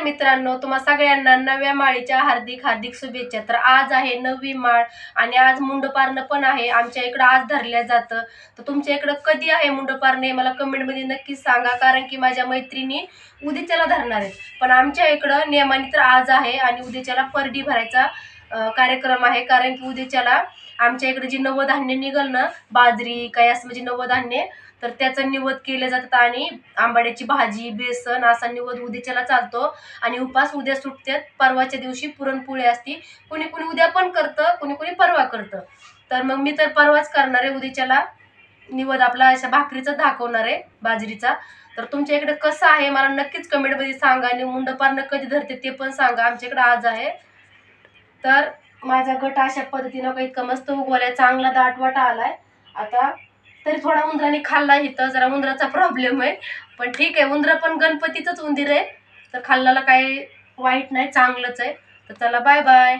नमस्कार मित्रांनो तुम्हा सगळ्यांना नव्या माळीच्या हार्दिक हार्दिक शुभेच्छा. तर आज आहे नवी माळ आणि आज मुंडपारणं पण आहे. आमच्या इकडं आज धरल्या जातं. तर तुमच्या इकडं कधी आहे मुंडपारणे मला कमेंटमध्ये नक्कीच सांगा. कारण की माझ्या मैत्रिणी उद्याच्याला धरणार आहेत. पण आमच्या इकडं नियमाने तर आज आहे आणि उद्याच्याला परडी भरायचा कार्यक्रम आहे. कारण की उद्याच्याला आमच्या इकडे जी नवधान्य निघल ना बाजरी काय असं म्हणजे नवधान्य तर त्याचं निवद केलं जातात आणि आंबाड्याची भाजी बेसन असा निवद उद्याच्याला चालतो. आणि उपास उद्या सुटतात परवाच्या दिवशी पुरणपोळी असती. कुणी कुणी उद्या पण करतं कुणी कुणी परवा करतं. तर मग मी तर परवाच करणार आहे उद्याच्याला. निवद आपला अशा भाकरीचा दाखवणार आहे बाजरीचा. तर तुमच्या इकडे कसं आहे मला नक्कीच कमेंटमध्ये सांगा आणि मुंडपारणं कधी धरते ते पण सांगा. आमच्याकडे आज आहे. तर माझा गट अशा पद्धतीनं काही इतका मस्त उगवलाय चांगला दाटवाटा आलाय. आता तरी थोडा उंदराने खाल्ला इथं जरा उंदराचा प्रॉब्लेम आहे. पण ठीक आहे उंदर पण गणपतीचंच उंदीर आहे. तर खाल्ल्याला काही वाईट नाही चांगलंच आहे. तर चला बाय बाय